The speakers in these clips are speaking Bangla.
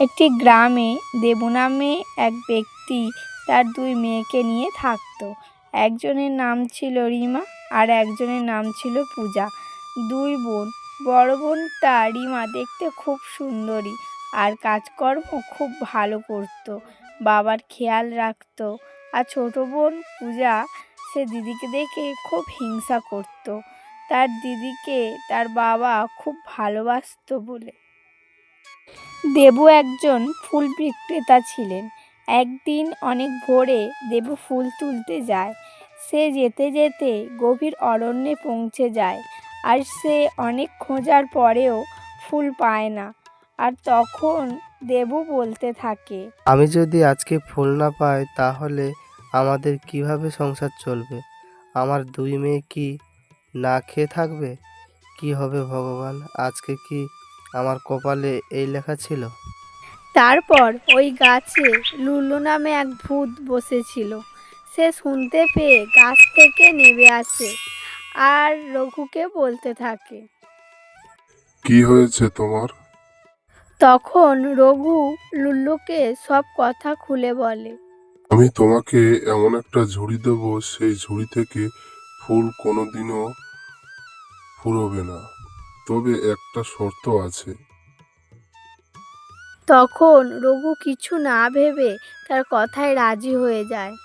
একটি গ্রামে দেবু নামে এক ব্যক্তি তার দুই মেয়েকে নিয়ে থাকতো। একজনের নাম ছিল রিমা আর একজনের নাম ছিল পূজা। দুই বোন। বড় বোনটা রিমা দেখতে খুব সুন্দরী আর কাজকর্ম খুব ভালো করতো। বাবার খেয়াল রাখতো আর ছোট বোন পূজা সে দিদিকে দেখে খুব হিংসা করতো। তার দিদিকে তার বাবা খুব ভালোবাসতো বলে। দেবু একজন ফুল বিক্রেতা ছিলেন। একদিন অনেক ভোরে দেবু ফুল তুলতে যায়। সে যেতে যেতে গভীর অরণ্যে পৌঁছে যায় আর সে অনেক খোঁজার পরেও ফুল পায় না। আর তখন দেবু বলতে থাকে, আমি যদি আজকে ফুল না পাই তাহলে আমাদের কীভাবে সংসার চলবে? আমার দুই মেয়ে কি না খেয়ে থাকবে? কি হবে ভগবান? আজকে কি আমার কপালে এই লেখা ছিল। তারপর ওই গাছে লুল্লু নামে এক ভূত বসেছিল। সে শুনতে পেয়ে গাছ থেকে নেমে আসে আর রঘুকে বলতে থাকে। কি হয়েছে তোমার? তখন রঘু লুল্লুকে সব কথা খুলে বলে। আমি তোমাকে এমন একটা ঝুড়ি দেব সেই ঝুড়ি থেকে ফুল কোনোদিনও ফুরোবে না। তবে একটা শর্ত আছে। তখন রঘু কিছু না ভেবে তার কথায় রাজি হয়ে যায়।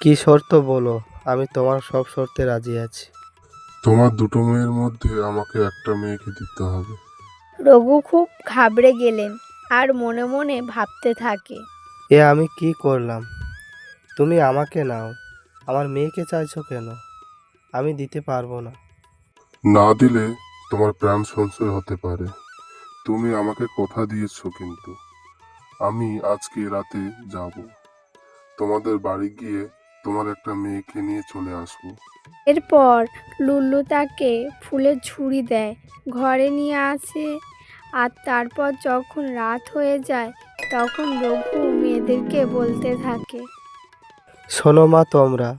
কি শর্ত বলো? আমি তোমার সব শর্তে রাজি আছি। তোমার দুটো মেয়ের মধ্যে আমাকে একটা মেয়েকে দিতে হবে। রঘু খুব ঘাবড়ে গেলেন আর মনে মনে ভাবতে থাকে। এ আমি কি করলাম? তুমি আমাকে নাও। আমার মেয়েকে চাইছো কেন? আমি দিতে পারব না। না দিলে তোমার প্রাণ সংশয় হতে পারে। তুমি আমাকে কথা দিয়েছ কিন্তু। আমি আজকে রাতে যাব। তোমাদের বাড়ি গিয়ে তোমার একটা মেয়েকে নিয়ে চলে আসব। এরপর লুল্লু তাকে ফুলের ঝুড়ি দেয়। ঘরে নিয়ে আসে। আর তারপর যখন রাত হয়ে যায় তখন রঘু মেয়েদেরকে বলতে থাকে শোনো মা তোমরা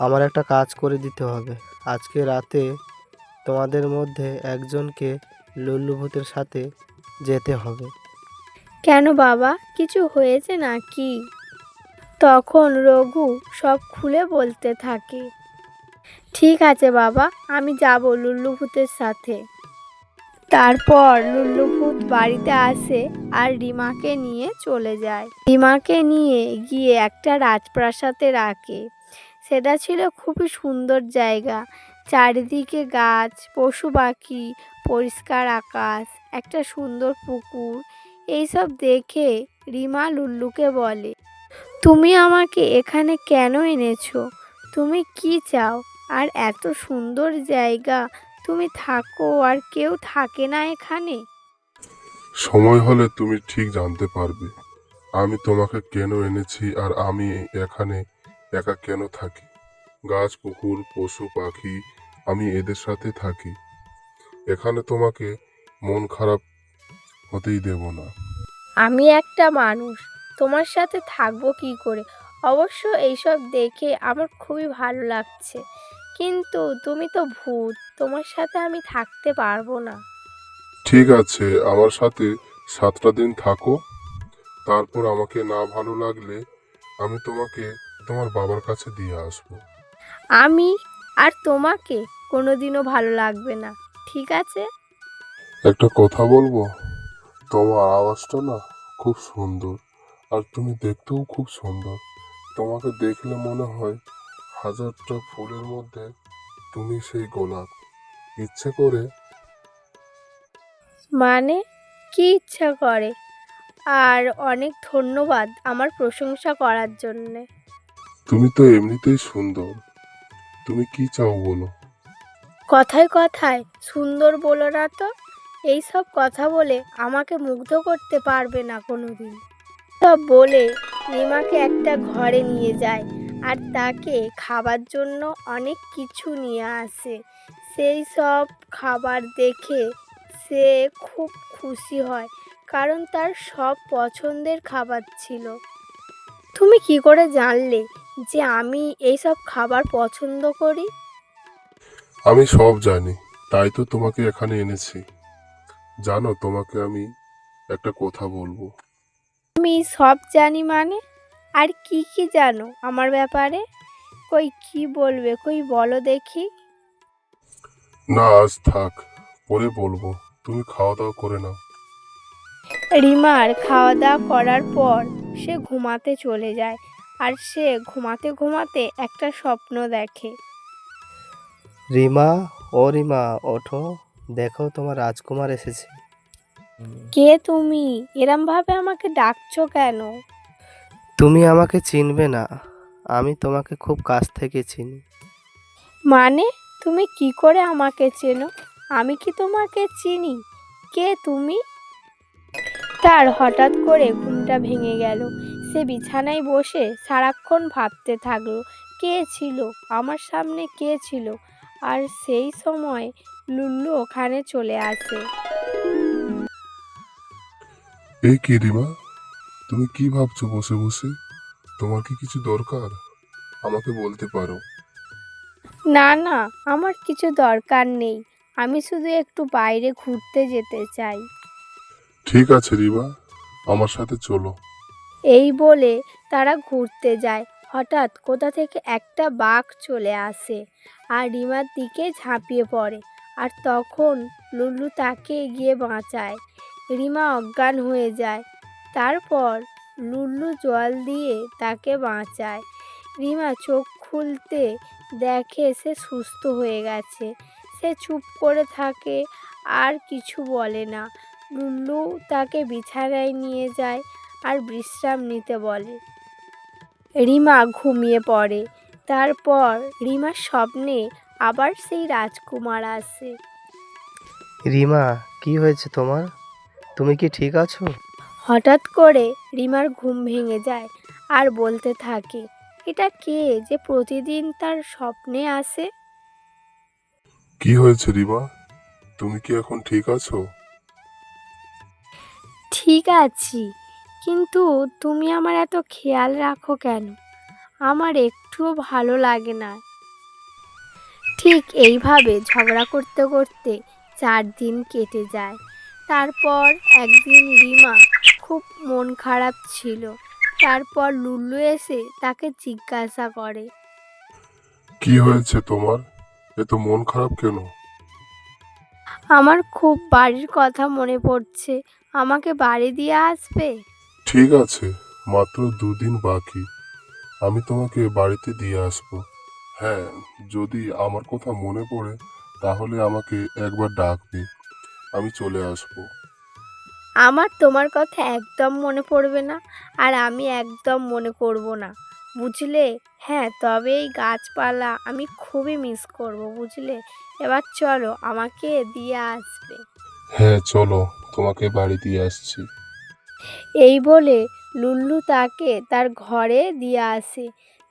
আমার একটা কাজ করে দিতে হবে। আজকে রাতে তোমাদের মধ্যে একজনকে লুল্লু ভূতের সাথে যেতে হবে। কেন বাবা? কিছু হয়েছে নাকি? তখন রঘু সব খুলে বলতে থাকে। ঠিক আছে বাবা, আমি যাব লুল্লু ভূতের সাথে। তারপর লুল্লু ভূত বাড়িতে আসে আর রিমাকে নিয়ে চলে যায়। রিমাকে নিয়ে গিয়ে একটা রাজপ্রাসাদে রাখে। সেটা ছিল খুবই সুন্দর জায়গা। চারিদিকে গাছ, পশু পাখি, পরিষ্কার আকাশ, একটা সুন্দর পুকুর। এইসব দেখে রিমা লুল্লুকে বলে, তুমি আমাকে এখানে কেন এনেছো? তুমি কি চাও? আর এত সুন্দর জায়গা, তুমি থাকো আর কেউ থাকে না এখানে? সময় হলে তুমি ঠিক জানতে পারবে, আমি তোমাকে কেন এনেছি আর আমি এখানে একা কেন থাকি? গাছ, পুকুর, পশু পাখি আমি এদের সাথে থাকি। এখানে তোমাকে মন খারাপ হতেই দেব না। আমি একটা মানুষ তোমার সাথে থাকব কি করে? অবশ্য এইসব দেখে আমার খুবই ভালো লাগছে। কিন্তু তুমি তো ভূত তোমার সাথে আমি থাকতে পারব না। ঠিক আছে আমার সাথে সাতটা দিন থাকো। তারপর আমাকে না ভালো লাগলে আমি তোমাকে তোমার বাবার কাছে দিয়ে আসব। আমি আর তোমাকে কোনোদিনও ভালো লাগবে না ঠিক আছে? একটা কথা বলব? তোমার আওয়াজটা না খুব সুন্দর আর তুমি দেখতেও খুব সুন্দর। তোমাকে দেখলে মনে হয় হাজারটা ফুলের মধ্যে তুমি সেই গোলাপ। ইচ্ছে করে? মানে? কি ইচ্ছা করে? আর অনেক ধন্যবাদ আমার প্রশংসা করার জন্যে। তুমি তো এমনিতেই সুন্দর। তুমি কি চাও বলো? কথায় কথায়, সুন্দর বলো না তো। এইসব কথা বলে আমাকে মুগ্ধ করতে পারবে না কোনোদিন। সব বলে রিমাকে একটা ঘরে নিয়ে যায় আর তাকে খাবার জন্য অনেক কিছু নিয়ে আসে। সেই সব খাবার দেখে সে খুব খুশি হয়, কারণ তার সব পছন্দের খাবার ছিল। তুমি কি করে জানলে যে আমি এইসব খাবার পছন্দ করি? আমি সব জানি তাই তো তোমাকে এখানে এনেছি। জানো তোমাকে আমি একটা কথা বলব। আমি সব জানি মানে? আর কি কি জানো আমার ব্যাপারে? কই কি বলবে কই বলো দেখি। না আজ থাক পরে বলব। তুমি খাওয়া দাওয়া করে নাও। রিমার খাওয়া দাওয়া করার পর সে ঘুমাতে চলে যায়। আর সে ঘুমাতে ঘুমাতে একটা স্বপ্ন দেখে। রিমা ও রিমা ওঠো দেখো তোমার রাজকুমার এসেছে। কে তুমি? এরম ভাবে আমাকে ডাকছো কেন? তুমি আমাকে চিনবে না। আমি তোমাকে খুব কাছ থেকে চিনি। মানে তুমি কি করে আমাকে চেনো? আমি কি তোমাকে চিনি? কে তুমি? তার হঠাৎ করে ঘুমটা ভেঙে গেল। সে বিছানায় বসে সারাক্ষণ ভাবতে থাকল কে ছিল? আমার সামনে কে ছিল? আর সেই সময় লুল্লু ওখানে চলে আসে। এই কি রিমা? তুমি কি ভাবছ বসে বসে? তোমার কি কিছু দরকার? আমাকে বলতে পারো। না না আমার কিছু দরকার নেই। আমি শুধু একটু বাইরে ঘুরতে যেতে চাই। ঠিক আছে রিমা আমার সাথে চলো। এই বলে তারা ঘুরতে যায়। হঠাৎ কোথা থেকে একটা বাঘ চলে আসে আর রিমার দিকে ঝাঁপিয়ে পড়ে আর তখন লুল্লু তাকে গিয়ে বাঁচায়। রিমা অজ্ঞান হয়ে যায়। তারপর লুল্লু জল দিয়ে তাকে বাঁচায়। রিমা চোখ খুলতে দেখে সে সুস্থ হয়ে গেছে। সে চুপ করে থাকে, আর কিছু বলে না। লুল্লু তাকে বিছানায় নিয়ে যায়। আর বিশ্রাম নিতে বলে। রিমা ঘুমিয়ে পড়ে। তারপর রিমার স্বপ্নে আবার সেই রাজকুমার আসে। রিমা কি হয়েছে তোমার? তুমি কি ঠিক আছো? হঠাৎ করে রিমার ঘুম ভেঙে যায় আর বলতে থাকে এটা কে যে প্রতিদিন তার স্বপ্নে আসে? কি হয়েছে রিমা? তুমি কি এখন ঠিক আছো? ঠিক আছি। কিন্তু তুমি আমার এত খেয়াল রাখো কেন? আমার একটুও ভালো লাগে না। ঠিক এইভাবে ঝগড়া করতে করতে চার দিন কেটে যায়। তারপর একদিন রিমা খুব মন খারাপ ছিল। তারপর লুল্লু এসে তাকে জিজ্ঞাসা করে। কি হয়েছে তোমার? এত মন খারাপ কেন? আমার খুব বাড়ির কথা মনে পড়ছে। আমাকে বাড়ি দিয়ে আসবে? ঠিক আছে মাত্র দুদিন বাকি। আমি তোমাকে বাড়িতে দিয়ে আসব। হ্যাঁ যদি আমার কথা মনে পড়ে তাহলে আমাকে একবার ডাকবে আমি চলে আসব। আমার তোমার কথা একদম মনে পড়বে না আর আমি একদম মনে করব না। বুঝলে? হ্যাঁ তবে এই গাছপালা আমি খুবই মিস করব বুঝলে? এবার চলো আমাকে দিয়ে আসবে। হ্যাঁ চলো তোমাকে বাড়ি দিয়ে আসছি। এই বলে লুল্লু তাকে তার ঘরে দিয়ে আসে।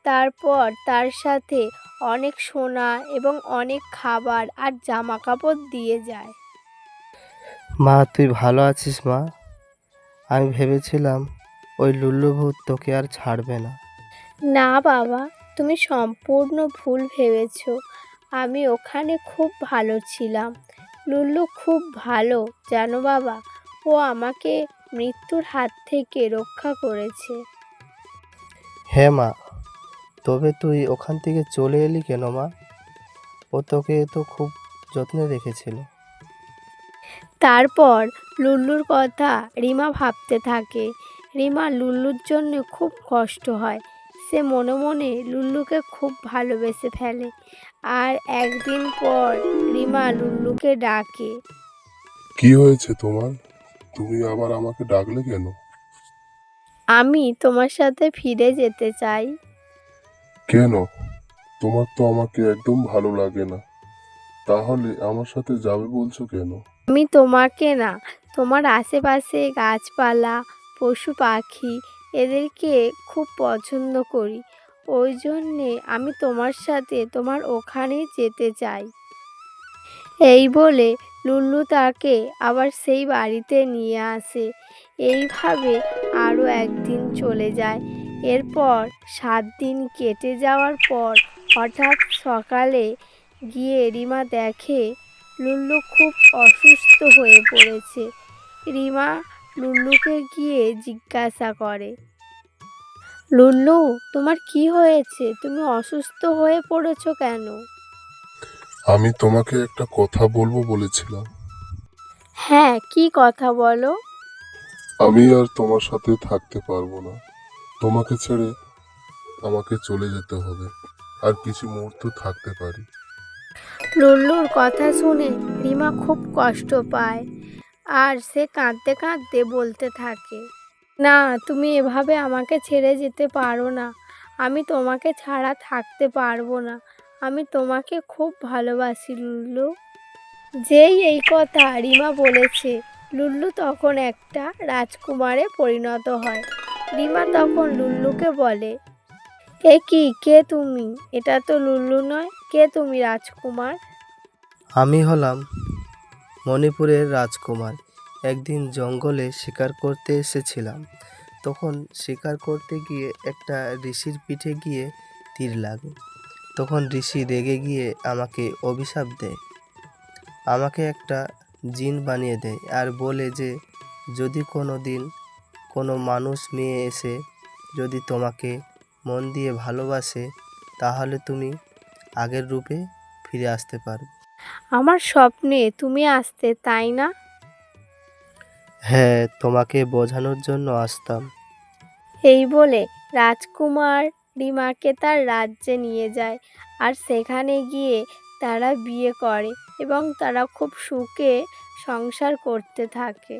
তারপর তার সাথে অনেক সোনা এবং অনেক খাবার আর জামা কাপড় দিয়ে যায়। মা তুই ভালো আছিস মা? আমি ভেবেছিলাম ওই লুল্লু ভূত তোকে আর ছাড়বে না। না বাবা তুমি সম্পূর্ণ ভুল ভেবেছ। আমি ওখানে খুব ভালো ছিলাম। লুল্লু খুব ভালো জানো বাবা? ও আমাকে মৃত্যুর হাত থেকে রক্ষা করেছে। হ্যাঁ মা তবে তুই ওখান থেকে চলে এলি কেন মা? ও তোকে তো খুব যত্নে রেখেছিল। তারপর লুল্লুর কথা রিমা ভাবতে থাকে। রিমা লুল্লুর জন্য খুব কষ্ট হয়। সে মনে মনে লুল্লুকে খুব ভালোবেসে ফেলে। আর একদিন পর রিমা লুল্লুকে ডাকে। কি হয়েছে তোমার? তুমি আবার আমাকে ডাকলে কেন? আমি তোমার সাথে ফিরে যেতে চাই। কেন? তোমার তো আমাকে একদম ভালো লাগে না। তাহলে আমার সাথে যাবে বলছো কেন? আমি তোমাকে না তোমার আশেপাশে গাছপালা পশু পাখি এদেরকে খুব পছন্দ করি। ওই জন্যে আমি তোমার সাথে তোমার ওখানে যেতে চাই। এই বলে লুল্লু তাকে আবার সেই বাড়িতে নিয়ে আসে। এইভাবে আরও একদিন চলে যায়। এরপর সাত দিন কেটে যাওয়ার পর হঠাৎ সকালে গিয়ে রিমা দেখে লুল্লু খুব অসুস্থ হয়ে পড়েছে। রিমা লুল্লুকে গিয়ে জিজ্ঞাসা করে, লুল্লু, তোমার কি হয়েছে? তুমি অসুস্থ হয়ে পড়েছো কেন? আমি তোমাকে একটা কথা বলব বলেছিলাম। হ্যাঁ কি কথা বলো? আমি আর তোমার সাথে থাকতে পারব না। তোমাকে ছেড়ে আমাকে চলে যেতে হবে। আর কিছু মুহূর্ত থাকতে পারি। লুল্লুর কথা শুনে রিমা খুব কষ্ট পায় আর সে কাঁদতে কাঁদতে বলতে থাকে না তুমি এভাবে আমাকে ছেড়ে যেতে পারো না। আমি তোমাকে ছাড়া থাকতে পারব না। আমি তোমাকে খুব ভালোবাসি, লুল্লু। যেই এই কথা রিমা বলেছে, লুল্লু তখন একটা রাজকুমারে পরিণত হয়। রিমা তখন লুল্লুকে বলে এ কি? কে তুমি? এটা তো লুল্লু নয়, কে তুমি রাজকুমার? আমি হলাম মণিপুরের রাজকুমার। একদিন জঙ্গলে শিকার করতে এসেছিলাম। তখন শিকার করতে গিয়ে একটা ঋষির পিঠে গিয়ে তীর লাগে। তখন ঋষি রেগে গিয়ে আমাকে অভিশাপ দেয়। আমাকে একটা জিন বানিয়ে দেয় আর বলে যে যদি কোনো দিন কোনো মানুষ মেয়ে এসে যদি তোমাকে মন দিয়ে ভালোবাসে তাহলে তুমি আগের রূপে ফিরে আসতে পারবে আমার স্বপ্নে তুমি আসতে তাই না? হ্যাঁ তোমাকে বোঝানোর জন্য আসতাম। এই বলে রাজকুমার রিমাকে তার রাজ্যে নিয়ে যায় আর সেখানে গিয়ে তারা বিয়ে করে এবং তারা খুব সুখে সংসার করতে থাকে।